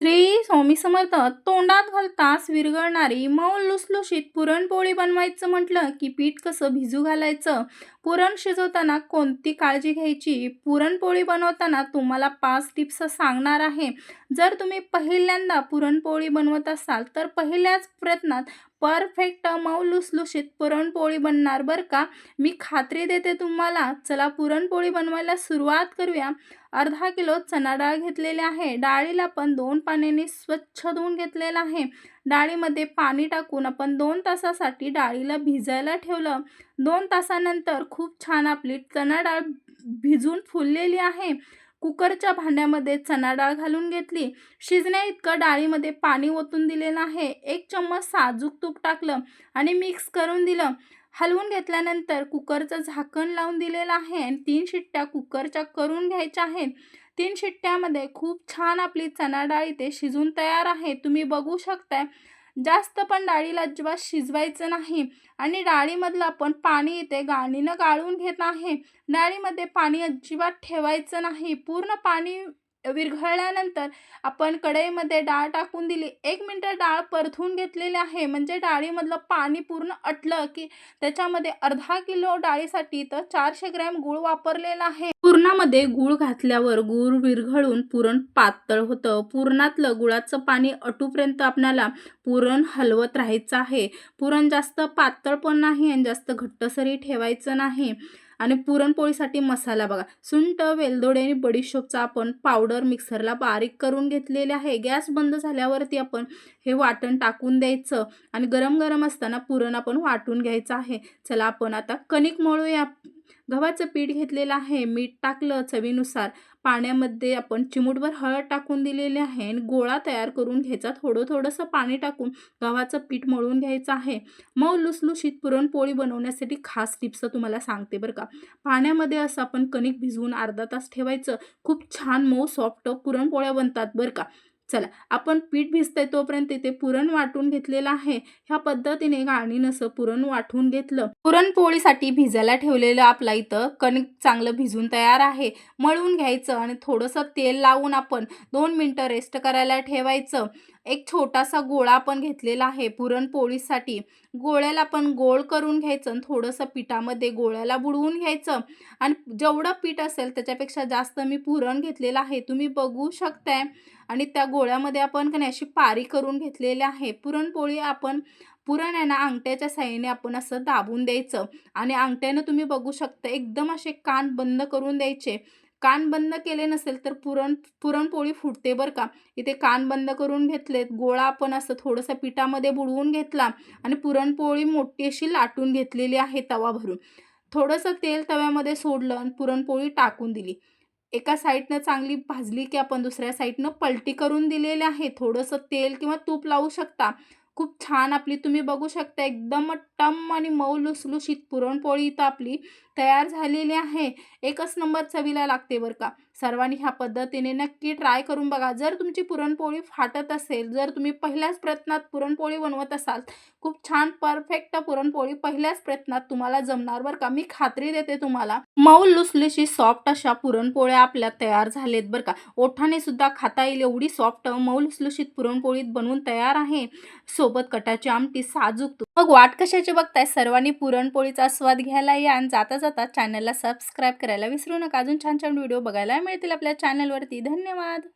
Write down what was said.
श्री स्वामी समर्थ तोंडात घालताच विरघळणारी मऊ लुसलुशीत पुरणपोळी बनवायचं म्हटलं की पीठ कसं भिजू घालायचं? पुरण शिजवताना कोणती काळजी घ्यायची? पुरणपोळी बनवताना तुम्हाला पाच टिप्स सांगणार आहे. जर तुम्ही पहिल्यांदा पुरणपोळी बनवत असाल तर पहिल्याच प्रयत्नात परफेक्ट मऊ लुसलुशीत पुरणपोळी बनणार बरं का? मी खात्री देते तुम्हाला. चला पुरणपोळी बनवायला सुरुवात करूया. अर्धा किलो चणा डाळ घेतलेली आहे. डाळीला आपण दोन पाण्याने स्वच्छ धुवून घेतलेलं आहे. डाळीमध्ये पाणी टाकून आपण दोन तासासाठी डाळीला भिजायला ठेवलं. दोन तासानंतर खूप छान आपली चणा डाळ भिजून फुललेली आहे. कुकरच्या भांड्यामध्ये चणा डाळ घालून घेतली. शिजण्या इतकं डाळीमध्ये पाणी ओतून दिलेलं आहे. एक चम्मच साजूक तूप टाकलं आणि मिक्स करून दिलं. हलवून घेतल्यानंतर कुकरचं झाकण लावून दिलेलं आहे आणि तीन शिट्ट्या कुकरच्या करून घ्यायच्या आहेत. तीन शिट्ट्यामध्ये खूप छान आपली चणा डाळ इथे शिजून तयार आहे. तुम्ही बघू शकताय. जास्त पण डाळीला अजिबात शिजवायचं नाही. आणि डाळीमधलं आपण पाणी इथे गाळणीनं गाळून घेत आहे डाळीमध्ये पाणी अजिबात ठेवायचं नाही. पूर्ण पाणी विरघळल्यानंतर आपण कढईमध्ये डाळ टाकून दिली. एक मिनटं डाळ परतून घेतलेली आहे. म्हणजे डाळीमधलं पाणी पूर्ण अटलं की त्याच्यामध्ये अर्धा किलो डाळीसाठी तर चारशे ग्रॅम गूळ वापरलेला आहे. पुरणामध्ये गूळ घातल्यावर गूळ विरघळून पुरण पातळ होतं. पुरणातलं गुळाचं पाणी अटूपर्यंत आपल्याला पुरण हलवत राहायचं आहे. पुरण जास्त पातळ पण नाही आणि जास्त घट्टसरी ठेवायचं नाही. आणि पुरणपोळीसाठी मसाला बघा. सुंट वेलदोडे आणि बडीशोपचा आपण पावडर मिक्सरला बारीक करून घेतलेले आहे. गॅस बंद झाल्यावरती आपण हे वाटण टाकून द्यायचं आणि गरम गरम असताना पुरण आपण वाटून घ्यायचं आहे. चला आपण आता कणिक मळूया. गव्हाचं पीठ घेतलेलं आहे. मीठ टाकलं चवीनुसार. पाण्यामध्ये आपण चिमूटभर हळद टाकून दिलेली आहे आणि गोळा तयार करून घ्यायचा. थोडं थोडंसं पाणी टाकून गव्हाचं पीठ मळून घ्यायचं आहे. मऊ लुसलुशीत पुरणपोळी बनवण्यासाठी खास टिप्स तुम्हाला सांगते बरं का. पाण्यामध्ये असं आपण कणिक भिजवून अर्धा तास ठेवायचं. खूप छान मऊ सॉफ्ट पुरणपोळ्या बनतात बरं का. चला आपण पीठ भिजतंय तोपर्यंत इथे पुरण वाटून घेतलेलं आहे. ह्या पद्धतीने गाळणीनं पुरण वाटून घेतलं. पुरणपोळीसाठी भिजायला ठेवलेलं आपला इथं कणिक चांगलं भिजून तयार आहे. मळून घ्यायचं आणि थोडंसं तेल लावून आपण दोन मिनटं रेस्ट करायला ठेवायचं. एक छोटासा गोळा आपण घेतलेला आहे पुरणपोळीसाठी गोळ्याला आपण गोळ करून घ्यायचं आणि थोडंसं पिठामध्ये गोळ्याला बुडवून घ्यायचं. आणि जेवढं पीठ असेल त्याच्यापेक्षा जास्त मी पुरण घेतलेलं आहे. तुम्ही बघू शकताय. आणि त्या गोळ्यामध्ये आपण का नाही अशी पारी करून घेतलेली आहे. पुरणपोळी आपण पुरण आहे ना अंगठ्याच्या साह्याने आपण असं दाबून द्यायचं. आणि अंगठ्यानं तुम्ही बघू शकता एकदम असे कान बंद करून द्यायचे. कान बंद केले नसेल तर पुरण पुरणपोळी फुटते बरं का. इथे कान बंद करून घेतलेत. गोळा आपण असं थोडंसं पिठामध्ये बुडवून घेतला आणि पुरणपोळी मोठी अशी लाटून घेतलेली आहे तवा भरून थोडंसं तेल तव्यामध्ये सोडलं आणि पुरणपोळी टाकून दिली. एका साईडनं चांगली भाजली की आपण दुसऱ्या साईडनं पलटी करून दिलेले आहे. थोडंसं तेल किंवा तूप लावू शकता. खूप छान आपली तुम्ही बघू शकता. एकदम टम आणि मऊ लुसलुशीत पुरणपोळी इथं आपली तयार झालेली आहे. एकच नंबर चवीला लागते बरं का. सर्वांनी ह्या पद्धतीने नक्की ट्राय करून बघा. जर तुमची पुरणपोळी फाटत असेल जर तुम्ही पहिल्याच प्रयत्नात पुरणपोळी बनवत असाल खूप छान परफेक्ट पुरणपोळी पहिल्याच प्रयत्नात तुम्हाला जमणार बरं का. मी खात्री देते तुम्हाला मऊ लुसलीशी सॉफ्ट अशा पुरणपोळ्या आपल्या तयार झालेत बरं का. ओठाने सुद्धा खाता येईल एवढी सॉफ्ट मऊ लुसलुशीत पुरणपोळीत बनवून तयार आहे. सोबत कटाची आमटी साजूक मग वाट कशाची बघताय? सर्वांनी पुरणपोळीचा स्वाद घ्यायला या आणि जाता जाता चॅनलला सबस्क्राईब करायला विसरू नका. अजून छान छान व्हिडिओ बघायला मिळतील आपल्या चॅनलवरती धन्यवाद.